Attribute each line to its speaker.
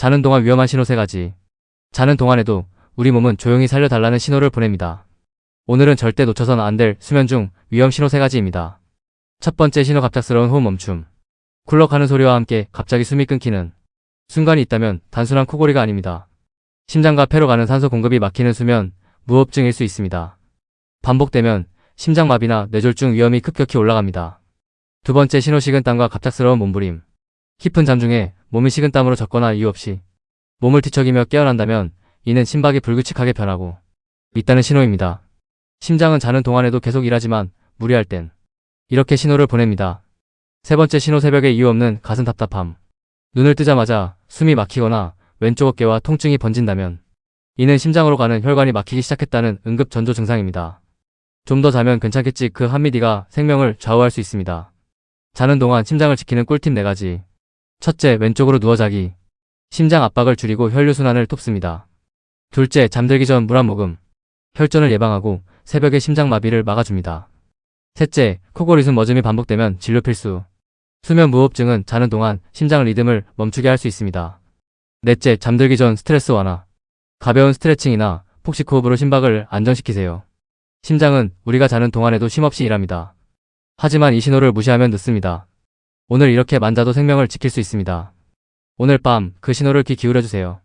Speaker 1: 자는 동안 위험한 신호 세 가지. 자는 동안에도 우리 몸은 조용히 살려달라는 신호를 보냅니다. 오늘은 절대 놓쳐서는 안될 수면 중 위험 신호 세 가지입니다. 첫 번째 신호 갑작스러운 호흡 멈춤. 쿨럭하는 소리와 함께 갑자기 숨이 끊기는 순간이 있다면 단순한 코골이가 아닙니다. 심장과 폐로 가는 산소 공급이 막히는 수면, 무호흡증일 수 있습니다. 반복되면 심장마비나 뇌졸중 위험이 급격히 올라갑니다. 두 번째 신호 식은땀과 갑작스러운 몸부림. 깊은 잠 중에 몸이 식은 땀으로 젖거나 이유 없이 몸을 뒤척이며 깨어난다면 이는 심박이 불규칙하게 변하고 있다는 신호입니다. 심장은 자는 동안에도 계속 일하지만 무리할 땐 이렇게 신호를 보냅니다. 세 번째 신호 새벽에 이유 없는 가슴 답답함. 눈을 뜨자마자 숨이 막히거나 왼쪽 어깨와 통증이 번진다면 이는 심장으로 가는 혈관이 막히기 시작했다는 응급 전조 증상입니다. 좀 더 자면 괜찮겠지 그 한미디가 생명을 좌우할 수 있습니다. 자는 동안 심장을 지키는 꿀팁 4가지. 첫째, 왼쪽으로 누워 자기. 심장 압박을 줄이고 혈류순환을 돕습니다. 둘째, 잠들기 전 물 한 모금. 혈전을 예방하고 새벽에 심장마비를 막아줍니다. 셋째, 코골이 숨 멎음이 반복되면 진료 필수. 수면 무호흡증은 자는 동안 심장 리듬을 멈추게 할 수 있습니다. 넷째, 잠들기 전 스트레스 완화. 가벼운 스트레칭이나 폭식 호흡으로 심박을 안정시키세요. 심장은 우리가 자는 동안에도 쉼없이 일합니다. 하지만 이 신호를 무시하면 늦습니다. 오늘 이렇게 만자도 생명을 지킬 수 있습니다. 오늘 밤 그 신호를 귀 기울여 주세요.